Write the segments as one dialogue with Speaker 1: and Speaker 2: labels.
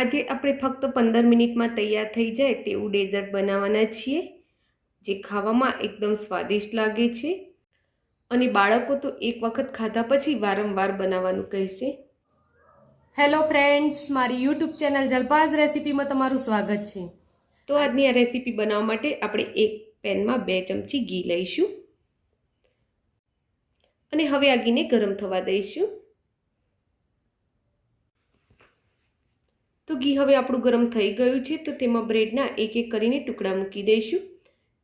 Speaker 1: આજે આપણે ફક્ત પંદર મિનિટમાં તૈયાર થઈ જાય તેવું ડેઝર્ટ બનાવવાના છીએ જે ખાવામાં એકદમ સ્વાદિષ્ટ લાગે છે. અને બાળકો તો એક વખત ખાધા પછી વારંવાર બનાવવાનું કહેશે.
Speaker 2: હેલો ફ્રેન્ડ્સ મારી યુટ્યુબ ચેનલ જલપાઝ રેસીપીમાં તમારું સ્વાગત છે.
Speaker 1: તો આજની આ રેસીપી બનાવવા માટે આપણે એક પેનમાં બે ચમચી ઘી લઈશું. અને હવે આ ઘીને ગરમ થવા દઈશું. ઘી હવે આપણું ગરમ થઈ ગયું છે, તો તેમાં બ્રેડના એક એક કરીને ટુકડા મૂકી દઈશું.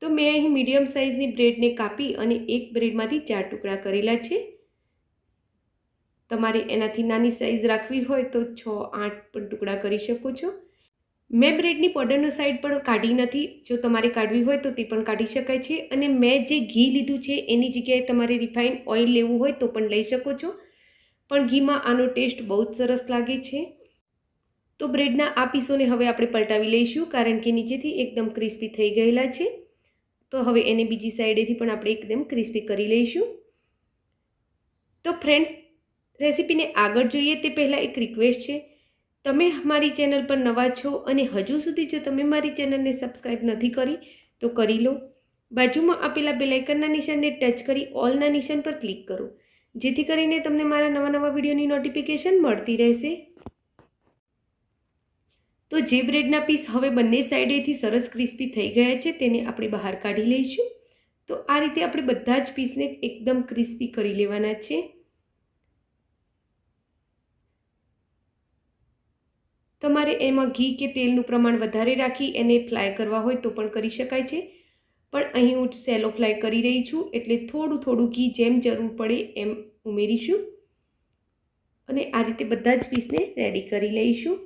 Speaker 1: તો મેં અહીં મીડિયમ સાઇઝની બ્રેડને કાપી અને એક બ્રેડમાંથી ચાર ટુકડા કરેલા છે. તમારે એનાથી નાની સાઇઝ રાખવી હોય તો છ, આઠ પણ ટુકડા કરી શકો છો. મેં બ્રેડની પાવડરનો સાઈડ પણ કાઢી નથી. જો તમારે કાઢવી હોય તો તે પણ કાઢી શકાય છે. અને મેં જે ઘી લીધું છે, એની જગ્યાએ તમારે રિફાઇન ઓઇલ લેવું હોય તો પણ લઈ શકો છો. પણ ઘીમાં આનો ટેસ્ટ બહુ જ સરસ લાગે છે. તો બ્રેડના આ પીસોને હવે આપણે પલટાવી લઈશું, કારણ કે નીચેથી એકદમ ક્રિસ્પી થઈ ગયેલા છે. તો હવે એને બીજી સાઈડેથી પણ આપણે એકદમ ક્રિસ્પી કરી લઈશું. તો ફ્રેન્ડ્સ, રેસીપીને આગળ જોઈએ તે પહેલાં એક રિક્વેસ્ટ છે. તમે મારી ચેનલ પર નવા છો અને હજુ સુધી જો તમે મારી ચેનલને સબસ્ક્રાઈબ નથી કરી, તો કરી લો. બાજુમાં આપેલા બેલાઇકનના નિશાનને ટચ કરી ઓલના નિશાન પર ક્લિક કરો. જેથી કરીને તમને મારા નવા નવા વિડીયોની નોટિફિકેશન મળતી રહેશે. તો જે બ્રેડના પીસ હવે બંને સાઈડેથી સરસ ક્રિસ્પી થઈ ગયા છે, તેને આપણે બહાર કાઢી લઈશું. તો આ રીતે આપણે બધા જ પીસને એકદમ ક્રિસ્પી કરી લેવાના છે. તમારે એમાં ઘી કે તેલનું પ્રમાણ વધારે રાખી એને ફ્લાય કરવા હોય તો પણ કરી શકાય છે. પણ અહીં હું સેલો ફ્લાય કરી રહી છું, એટલે થોડું થોડું ઘી જેમ જરૂર પડે એમ ઉમેરીશું. અને આ રીતે બધા જ પીસને રેડી કરી લઈશું.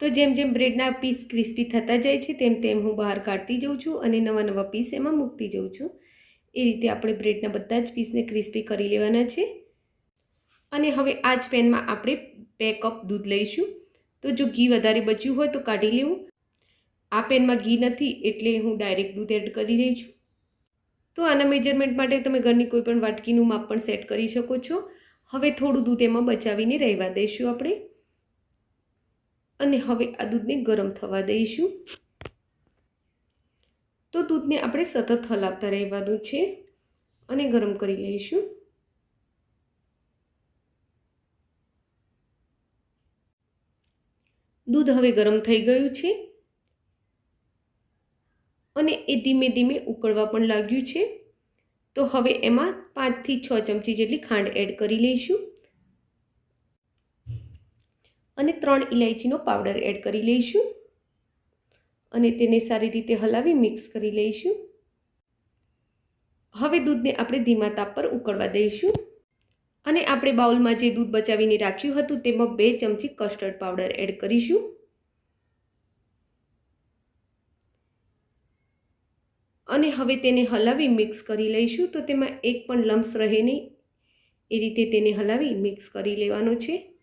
Speaker 1: તો જેમ જેમ બ્રેડના પીસ ક્રિસ્પી થતા જાય છે, તેમ તેમ હું બહાર કાઢતી જઉં છું અને નવા નવા પીસ એમાં મૂકતી જઉં છું. એ રીતે આપણે બ્રેડના બધા જ પીસને ક્રિસ્પી કરી લેવાના છે. અને હવે આ જ પેનમાં આપણે બે કપ દૂધ લઈશું. તો જો ઘી વધારે બચ્યું હોય તો કાઢી લેવું. આ પેનમાં ઘી નથી એટલે હું ડાયરેક્ટ દૂધ એડ કરી રહી છું. તો આના મેજરમેન્ટ માટે તમે ઘરની કોઈપણ વાટકીનું માપ પણ સેટ કરી શકો છો. હવે થોડું દૂધ એમાં બચાવીને રહેવા દઈશું આપણે. અને હવે આ દૂધને ગરમ થવા દઈશું. તો દૂધને આપણે સતત હલાવતા રહેવાનું છે અને ગરમ કરી લઈશું. દૂધ હવે ગરમ થઈ ગયું છે અને એ ધીમે ધીમે ઉકળવા પણ લાગ્યું છે. તો હવે એમાં પાંચથી છ ચમચી જેટલી ખાંડ એડ કરી લઈશું. અને ત્રણ ઇલાયચીનો પાવડર એડ કરી લઈશું. અને તેને સારી રીતે હલાવી મિક્સ કરી લઈશું. હવે દૂધને આપણે ધીમા તાપ પર ઉકળવા દઈશું. અને આપણે બાઉલમાં જે દૂધ બચાવીને રાખ્યું હતું તેમાં બે ચમચી કસ્ટર્ડ પાવડર એડ કરીશું. અને હવે તેને હલાવી મિક્સ કરી લઈશું. તો તેમાં એક પણ લમ્સ રહે નહીં. એ રીતે તેને હલાવી મિક્સ કરી લેવાનો છે.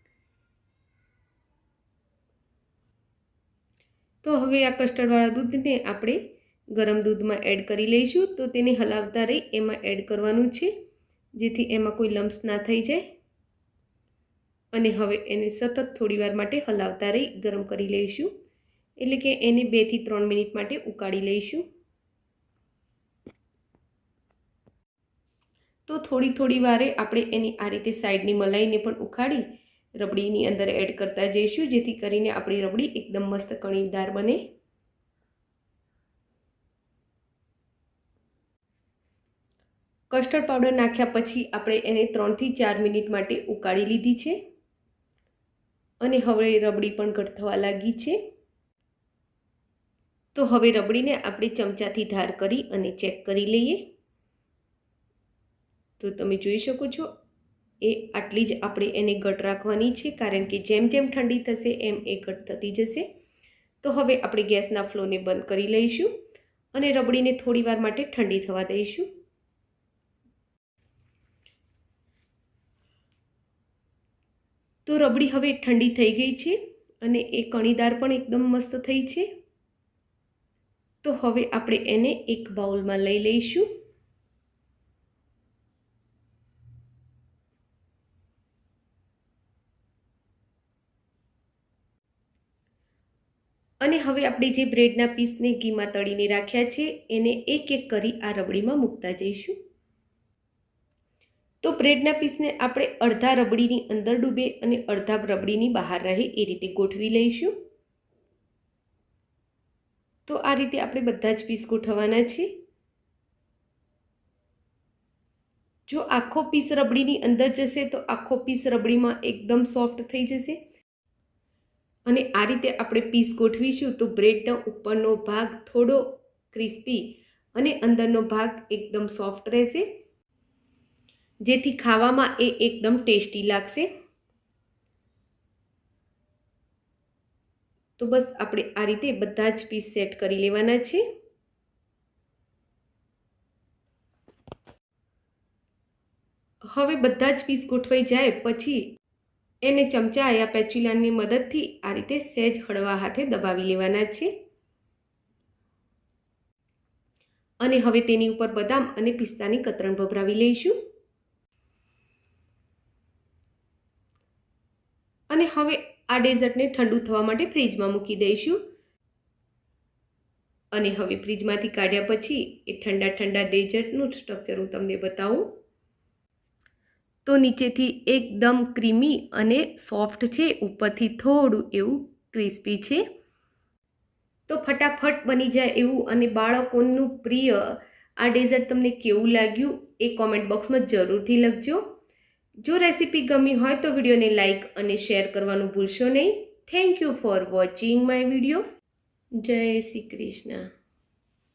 Speaker 1: તો હવે આ કસ્ટર્ડવાળા દૂધને આપણે ગરમ દૂધમાં એડ કરી લઈશું. તો તેને હલાવતા રહી એમાં એડ કરવાનું છે, જેથી એમાં કોઈ લમ્સ ના થઈ જાય. અને હવે એને સતત થોડીવાર માટે હલાવતા રહી, ગરમ કરી લઈશું. એટલે કે એને બેથી ત્રણ મિનિટ માટે ઉકાળી લઈશું. તો થોડી થોડી વારે આપણે એની આ રીતે સાઈડની મલાઈને પણ ઉખાડી રબડીની અંદર એડ કરતા જઈશું, જેથી કરીને આપણી રબડી એકદમ મસ્ત કણીદાર બને. કસ્ટર્ડ પાવડર નાખ્યા પછી આપણે એને ત્રણથી ચાર મિનિટ માટે ઉકાળી લીધી છે. અને હવે રબડી પણ ઘટ થવા લાગી છે. તો હવે રબડીને આપણે ચમચાથી ધાર કરી અને ચેક કરી લઈએ. તો તમે જોઈ શકો છો એ આટલી જ આપણે એને ઘટ રાખવાની છે, કારણ કે જેમ જેમ ઠંડી થશે, એમ એ ઘટ થતી જશે. તો હવે આપણે ગેસના ફ્લોને બંધ કરી લઈશું અને રબડીને થોડી વાર માટે ઠંડી થવા દઈશું. તો રબડી હવે ઠંડી થઈ ગઈ છે અને એ કણીદાર પણ એકદમ મસ્ત થઈ છે. તો હવે આપણે એને એક બાઉલમાં લઈ લઈશું. અને હવે આપણે જે બ્રેડના પીસને ઘીમાં તળીને રાખ્યા છે, એને એક એક કરી આ રબડીમાં મૂકતા જઈશું. તો બ્રેડના પીસને આપણે અડધા રબડીની અંદર ડૂબે અને અડધા રબડીની બહાર રહે એ રીતે ગોઠવી લઈશું. તો આ રીતે આપણે બધા જ પીસ ગોઠવવાના છે. જો આખો પીસ રબડીની અંદર જશે, તો આખો પીસ રબડીમાં એકદમ સોફ્ટ થઈ જશે. અને આ રીતે આપણે પીસ ગોઠવીશું તો બ્રેડનો ઉપરનો ભાગ થોડો ક્રિસ્પી અને અંદરનો ભાગ એકદમ સોફ્ટ રહેશે, જેથી ખાવામાં એ એકદમ ટેસ્ટી લાગશે. તો બસ આપણે આ રીતે બધા જ પીસ સેટ કરી લેવાના છે. હવે બધા જ પીસ ગોઠવાઈ જાય પછી એને ચમચા યા પેચ્યુલાની મદદથી આ રીતે સહેજ હળવા હાથે દબાવી લેવાના છે. અને હવે તેની ઉપર બદામ અને પિસ્તાની કતરણ ભભરાવી લઈશું. અને હવે આ ડેઝર્ટને ઠંડુ થવા માટે ફ્રીજમાં મૂકી દઈશું. અને હવે ફ્રીજમાંથી કાઢ્યા પછી એ ઠંડા ઠંડા ડેઝર્ટનું સ્ટ્રક્ચર હું તમને બતાવું. તો નીચેથી એકદમ ક્રીમી અને સોફ્ટ છે, ઉપરથી થોડું એવું ક્રિસ્પી છે. તો ફટાફટ બની જાય એવું અને બાળકોનું પ્રિય આ ડેઝર્ટ તમને કેવું લાગ્યું એ કોમેન્ટ બોક્સમાં જરૂરથી લખજો. જો રેસીપી ગમી હોય તો વિડીયોને લાઇક અને શેર કરવાનું ભૂલશો નહીં. Thank you for watching my video. Jai Shri Krishna.